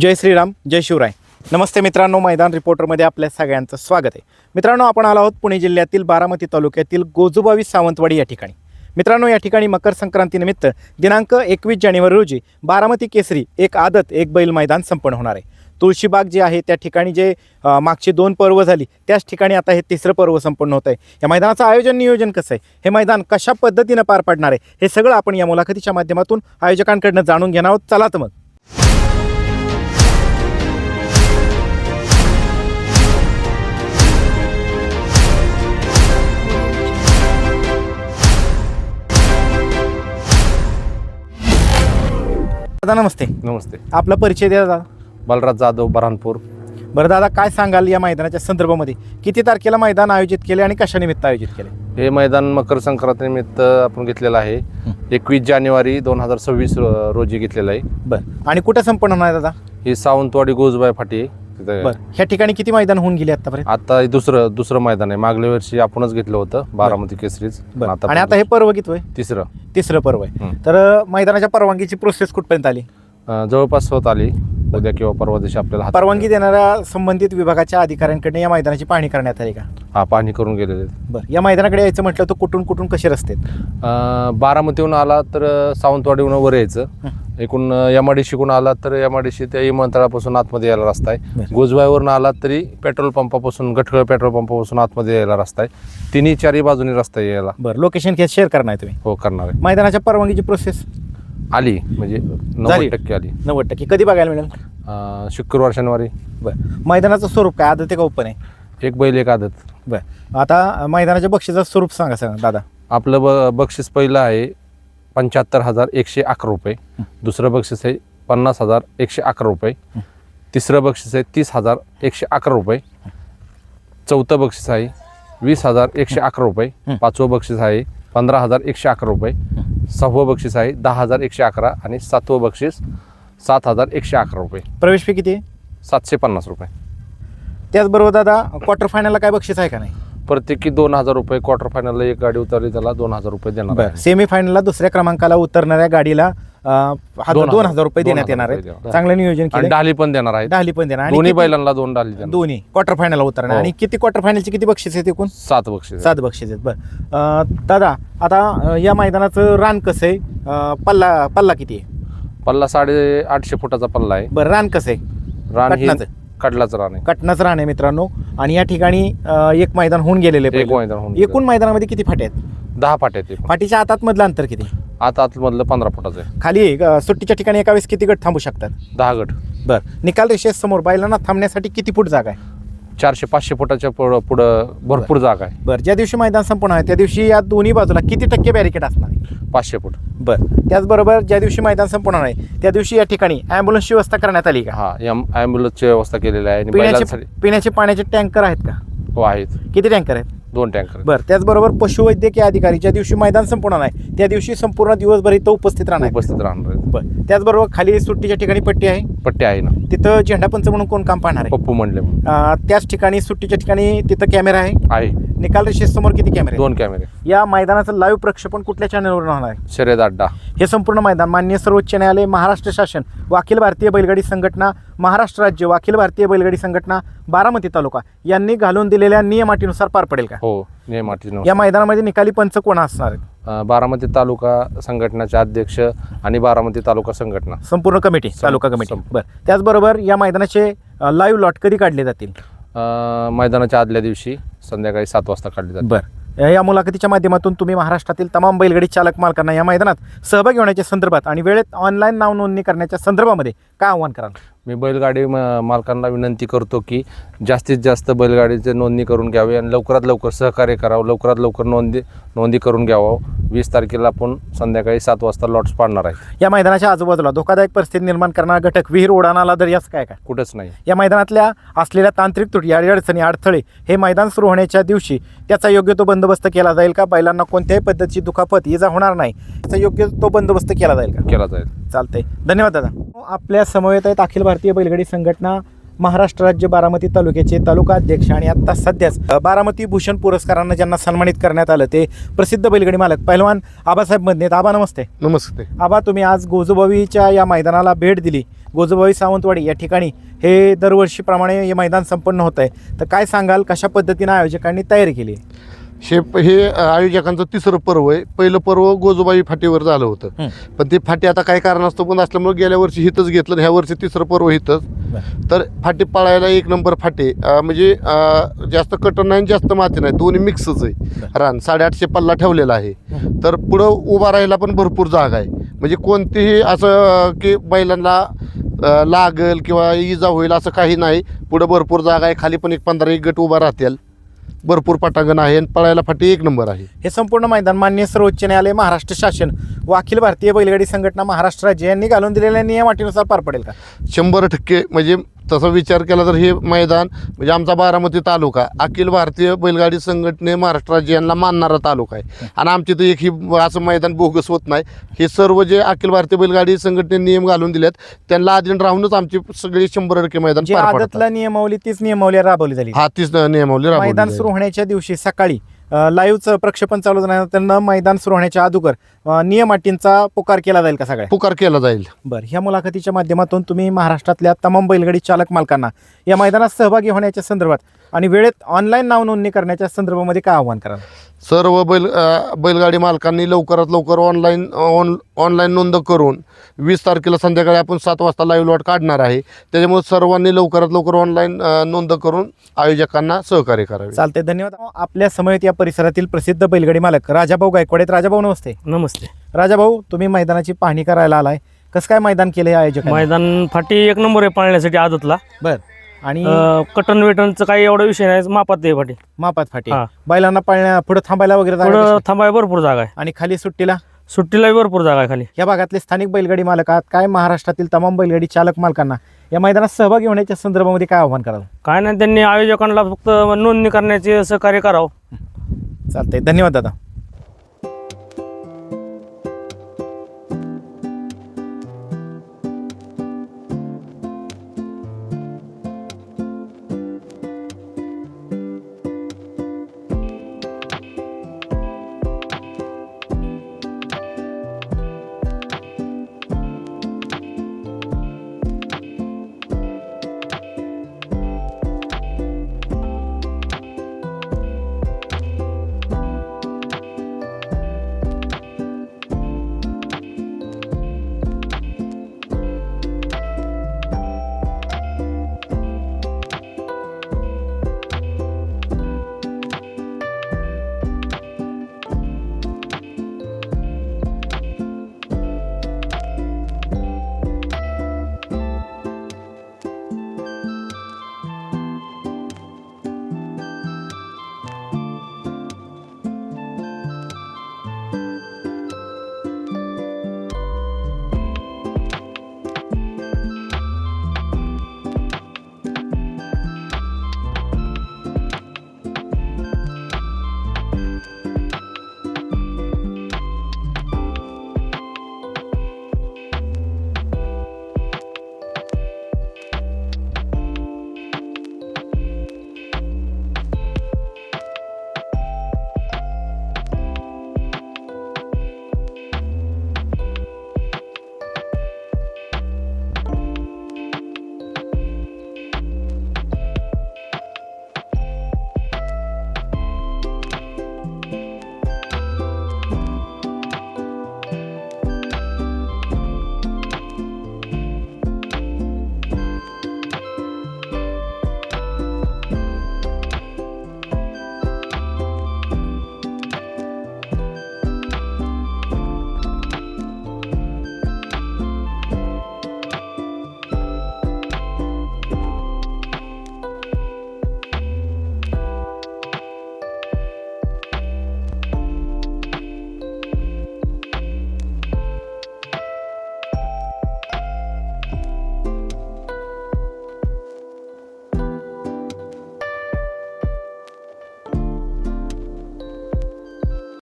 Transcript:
जय श्रीराम जय शिवराय. नमस्ते मित्रांनो मैदान रिपोर्टरमध्ये आपल्या सगळ्यांचं स्वागत आहे. मित्रांनो आपण आलो आहोत पुणे जिल्ह्यातील बारामती तालुक्यातील गोजूबावी सावंतवाडी या ठिकाणी. मित्रांनो या ठिकाणी मकर संक्रांतीनिमित्त दिनांक एकवीस जानेवारी रोजी बारामती केसरी एक आदत एक बैल मैदान संपन्न होणार आहे. तुळशीबाग जे आहे त्या ठिकाणी जे मागची दोन पर्व झाली त्याच ठिकाणी आता हे तिसरं पर्व संपन्न होत आहे. या मैदानाचं आयोजन नियोजन कसं आहे? हे मैदान कशा पद्धतीनं पार पाडणार आहे? हे सगळं आपण या मुलाखतीच्या माध्यमातून आयोजकांकडनं जाणून घेणार आहोत. चला तर मग. दादा नमस्ते. नमस्ते. आपला परिचय द्या दादा. बलराज जाधव बऱ्हाणपूर बरं दादा काय सांगाल या मैदानाच्या संदर्भामध्ये? किती तारखेला मैदान आयोजित केले आणि कशानिमित्त आयोजित केले? हे मैदान मकर संक्रांतीनिमित्त आपण घेतलेलं आहे. एकवीस जानेवारी दोन हजार सव्वीस रोजी घेतलेलं आहे. बरं. आणि कुठं संपन्न होणार आहे दादा? ही सावंतवाडी गोजबाई फाटी तिथं बरं. ह्या ठिकाणी किती मैदान होऊन गेले आतापर्यंत? आता हे दुसरं दुसरं मैदान आहे. मागल्या वर्षी आपणच घेतलं होतं बारामती केसरीच. बरं. आणि आता हे पर्व किती होय तिसरं. तिसरं पर्व आहे. हं. तर अं, मैदानाच्या परवानगीची प्रोसेस कुठपर्यंत आली? अं, जवळपास होत आली. उद्या किंवा परवा दिवशी आपल्याला परवानगी देणाऱ्या संबंधित विभागाच्या अधिकाऱ्यांकडे या मैदानाची पाहणी करण्यात आली का? हा पाहणी करून गेलेले आहेत. बरं या मैदानाकडे यायचं म्हटलं तर कुठून कुठून कसे रस्ते आहेत? अं, बारामतीहून आला तर सावंतवाडीहून वर यायचं. एकूण एमआयडी शिकून आला तर एमआयडीशी त्या विमानतळापासून आतमध्ये यायला रस्ता आहे. बरं. गोजवाईवरून आला तरी पेट्रोल पंपापासून गटकळ पेट्रोल पंपापासून आतमध्ये यायला रस्ता आहे. तिन्ही चारही बाजूनी रस्ता आहे यायला. बरं लोकेशन शेअर करणार तुम्ही? हो करणार आहे. मैदानाच्या परवानगीची प्रोसेस आली म्हणजे झाली. नव्वद टक्के आली. नव्वद टक्के. कधी बघायला मिळेल? अं, शुक्रवार शनिवारी. बरं. मैदानाचं स्वरूप काय? आदत आहे का ओपन आहे? एक बैल एक आदत. बरं. आता मैदानाच्या बक्षीचं स्वरूप सांगा सांगा दादा. आपलं ब बक्षीस पहिलं आहे पंच्याहत्तर हजार एकशे अकरा रुपये. दुसरं बक्षीस आहे पन्नास हजार एकशे अकरा रुपये. तिसरं बक्षीस आहे तीस हजार एकशे अकरा रुपये. चौथं बक्षीस आहे वीस हजार एकशे अकरा रुपये. पाचवं बक्षीस आहे पंधरा हजार एकशे अकरा रुपये. सहावं बक्षीस आहे दहा हजार एकशे अकरा आणि सातवं बक्षीस सात हजार एकशे अकरा रुपये. प्रवेश फी किती आहे? सातशे पन्नास रुपये. त्याचबरोबर दादा क्वार्टर फायनलला काय बक्षीस आहे का नाही? प्रत्येकी दोन हजार रुपये क्वार्टर फायनलला एक गाडी उतरली त्याला दोन हजार रुपये देणार बरं. आहे. सेमी फायनलला दुसऱ्या क्रमांकाला उतरणाऱ्या गाडीला अं, दोन दोन हजार- हजार रुपये देण्यात येणार आहेत. देणार. चांगलं नियोजन आणि केलं डाली पण देणार आहे दहली पण देणार. आणि दोन्ही किती- बैलांना दोन डाली देणार. दोन्ही. क्वार्टर फायनलला उतरणार. हो. आणि किती क्वार्टर फायनलचे किती बक्षीस आहेत एकूण? सात बक्षीस सात बक्षीस आहेत. बरं. अं, दादा आता अं, या मैदानाचं रान कसं आहे? अं, पल्ला पल्ला किती आहे? पल्ला साडे आठशे फुटाचा पल्ला आहे. बरं रान कसं आहे? रान हे. कडलाचं रान आहे कटनाचं आहे मित्रांनो. आणि या ठिकाणी अं, एक मैदान होऊन गेलेले एक मैदान होऊन एकूण मैदानामध्ये किती फाटे आहेत. दहा फाटे आहेत एकूण. फाटीच्या आतात मधलं अंतर किती? आता आतमधलं पंधरा फुटाचं आहे. खाली अं, सुट्टीच्या ठिकाणी एका वेळेस किती गट थांबू शकतात? दहा गट. बरं. निकाल रेषेसमोर बैलांना थांबण्यासाठी किती फूट जागा आहे? चारशे पाचशे फुटाच्या पुढं पुढं भरपूर जागा आहे. बरं. ज्या दिवशी मैदान संपूर्ण आहे त्या दिवशी या दोन्ही बाजूला किती टक्के बॅरिकेड असणार? पाचशे फूट. बरं. त्याचबरोबर ज्या दिवशी मैदान संपूर्ण आहे त्या दिवशी या ठिकाणी ॲम्ब्युलन्सची व्यवस्था करण्यात आली का? हा या ॲम्ब्युलन्सची व्यवस्था केलेली आहे आणि पिण्याचे बैलांसाठी पिण्याचे पाण्याचे टँकर आहेत का? हो आहेत. किती टँकर आहेत? दोन टँकर बरं त्याचबरोबर पशुवैद्यकीय अधिकारी ज्या दिवशी मैदान संपूर्ण आहे त्या दिवशी संपूर्ण दिवसभर इथं उपस्थित राहणार. उपस्थित राहणार आहेत. बरं त्याचबरोबर खाली सुट्टीच्या ठिकाणी पट्टी आहे? पट्टी आहे ना. तिथं झेंडा पंच म्हणून कोण काम पाहणार आहे? पप्पू म्हणले म्हणून. अं, त्याच ठिकाणी सुट्टीच्या ठिकाणी तिथं कॅमेरा आहे? आहे. निकाल रेषेसमोर किती कॅमेरे? दोन कॅमेरे. या मैदानाचं लाईव्ह प्रक्षेपण कुठल्या चॅनलवर होणार आहे? शर्यत अड्डा. हे संपूर्ण मैदान मान्य सर्वोच्च न्यायालय महाराष्ट्र शासन व अखिल भारतीय बैलगाडी संघटना महाराष्ट्र राज्य व अखिल भारतीय बैलगाडी संघटना बारामती तालुका यांनी घालून दिलेल्या नियमाटीनुसार पार पडेल का? हो नियमाटी या मैदानामध्ये निकाली पंच कोण असणार आहेत? बारामती तालुका संघटनाचे अध्यक्ष आणि बारामती तालुका संघटना. संपूर्ण कमिटी तालुका कमिटी. बरं. त्याचबरोबर या मैदानाचे लाईव्ह लॉट कधी काढले जातील? मैदानाच्या आदल्या दिवशी संध्याकाळी सात वाजता काढली जाते. बरं. या मुलाखतीच्या माध्यमातून तुम्ही महाराष्ट्रातील तमाम बैलगाडी चालक मालकांना या मैदानात सहभागी होण्याच्या संदर्भात आणि वेळेत ऑनलाईन नाव नोंदणी करण्याच्या संदर्भामध्ये काय आव्हान कराल? मी बैलगाडी मालकांना विनंती करतो की जास्तीत जास्त बैलगाडीचे नोंदणी करून घ्यावी आणि लवकरात लवकर सहकार्य करावं. लवकरात लवकर नोंदी नोंदी करून घ्यावं. वीस तारखेला आपण संध्याकाळी सात वाजता लॉट्स पाडणार आहे. या मैदानाच्या आजूबाजूला धोकादायक परिस्थिती निर्माण करणारा घटक विहीर ओढाणाला दर यास काय काय? कुठंच नाही. या मैदानातल्या असलेल्या तांत्रिक त्रुटी अडचणी अडथळे हे मैदान सुरू होण्याच्या दिवशी त्याचा योग्य तो बंदोबस्त केला जाईल का? बैलांना कोणत्याही पद्धतीची दुखापत इजा होणार नाही. त्याचा योग्य तो बंदोबस्त केला जाईल का? केला जाईल. चालतंय. धन्यवाद दादा. आपल्या समवेत आहेत अखिल भारतीय बैलगाडी संघटना महाराष्ट्र राज्य बारामती तालुक्याचे तालुका अध्यक्ष आणि आता सध्याच बारामती भूषण पुरस्कारानं ज्यांना सन्मानित करण्यात आलं ते प्रसिद्ध बैलगाडी मालक पहिलवान आबासाहेब मधनेत. आबा नमस्ते. नमस्ते. आबा तुम्ही आज गोजूबावीच्या या मैदानाला भेट दिली. गोजोबाई सावंतवाडी या ठिकाणी. हे दरवर्षीप्रमाणे हे मैदान संपन्न होत आहे तर काय सांगाल कशा पद्धतीनं आयोजकांनी तयारी केली? आहे हे आयोजकांचं तिसरं पर्व आहे. पहिलं पर्व गोजोबाई फाटीवर झालं होतं. पण ते फाटी आता काही कारणास्तव बंद असल्यामुळे गेल्या वर्षी हितच घेतलं ह्या वर्षी तिसरं पर्व हितच. तर फाटी पळायला एक नंबर फाटे म्हणजे जास्त कटन नाही जास्त माती नाही. दोन्ही मिक्सच आहे. रान साडेआठशे पल्ला ठेवलेला आहे. तर पुढं उभा राहायला पण भरपूर जागा आहे. म्हणजे कोणतीही असं की बैलांना लागल किंवा इजा होईल असं काही नाही. पुढं भरपूर जागा आहे. खाली पण एक पंधरा एक गट उभा राहतील. भरपूर पटांगण आहे आणि पळायला फाटी एक नंबर आहे. हे संपूर्ण मैदान मान्य सर्वोच्च न्यायालय महाराष्ट्र शासन व अखिल भारतीय बैलगाडी संघटना महाराष्ट्र राज्य यांनी घालून दिलेल्या नियम अटीनुसार पार पडेल का? शंभर टक्के म्हणजे तसा विचार केला तर हे मैदान म्हणजे आमचा बारामती तालुका अखिल भारतीय बैलगाडी संघटने महाराष्ट्र राज्य यांना मानणारा तालुका आहे. आणि आमची तर एक ही असं मैदान बोगस होत नाही. हे सर्व जे अखिल भारतीय बैलगाडी संघटने नियम घालून दिलेत त्यांना अधीन राहूनच आमची सगळी शंभर टक्के मैदान नियमावली तीच नियमावली राबवली झाली. हा तीच नियमावली राबवली मैदान. सुरू होण्याच्या दिवशी सकाळी लाईव्हचं प्रक्षेपण चालू झाल्यानंतर मैदान सुरू होण्याच्या अगोदर नियम अटींचा पुकार केला जाईल का सगळ्या? पुकार केला जाईल. बरं ह्या मुलाखतीच्या माध्यमातून तुम्ही महाराष्ट्रातल्या तमाम बैलगाडी चालक मालकांना या मैदानात सहभागी होण्याच्या संदर्भात आणि वेळेत ऑनलाईन नाव नोंदणी करण्याच्या संदर्भामध्ये काय आव्हान कराल? सर्व बैल अ, बैलगाडी मालकांनी लवकरात लवकर ऑनलाईन ऑन ऑनलाईन नोंद करून वीस तारखेला संध्याकाळी आपण सात वाजता लाईव्ह लॉट काढणार आहे. त्याच्यामुळे सर्वांनी लवकरात लवकर ऑनलाईन नोंद करून आयोजकांना सहकार्य करावे. चालते धन्यवाद. आपल्या समयेत या परिसरातील प्रसिद्ध बैलगाडी मालक राजाभाऊ गायकवाड आहेत. राजाभाऊ नमस्ते. नमस्ते. राजाभाऊ तुम्ही मैदानाची पाहणी करायला आलाय. कसं काय मैदान केलं हे आयोजक मैदान फाटी एक नंबर आहे पाळण्यासाठी आदतला. बर. आणि कटन वेटनचं काही एवढा विषय नाही मापात आहे फाटी मापात फाटी. हा. बैलांना पाळण्या पुढे थांबायला वगैरे जागा पुढं कशी? थांबाय भरपूर जागा आहे. आणि खाली सुट्टीला? सुट्टीला भरपूर जागा आहे खाली. या भागातले स्थानिक बैलगाडी मालक आहात. काय महाराष्ट्रातील तमाम बैलगाडी चालक मालकांना या मैदानात सहभागी होण्याच्या संदर्भामध्ये काय आव्हान कराल? काय नाही त्यांनी आयोजकांना फक्त नोंदणी करण्याचे सहकार्य करावं. चालतंय. धन्यवाद दादा.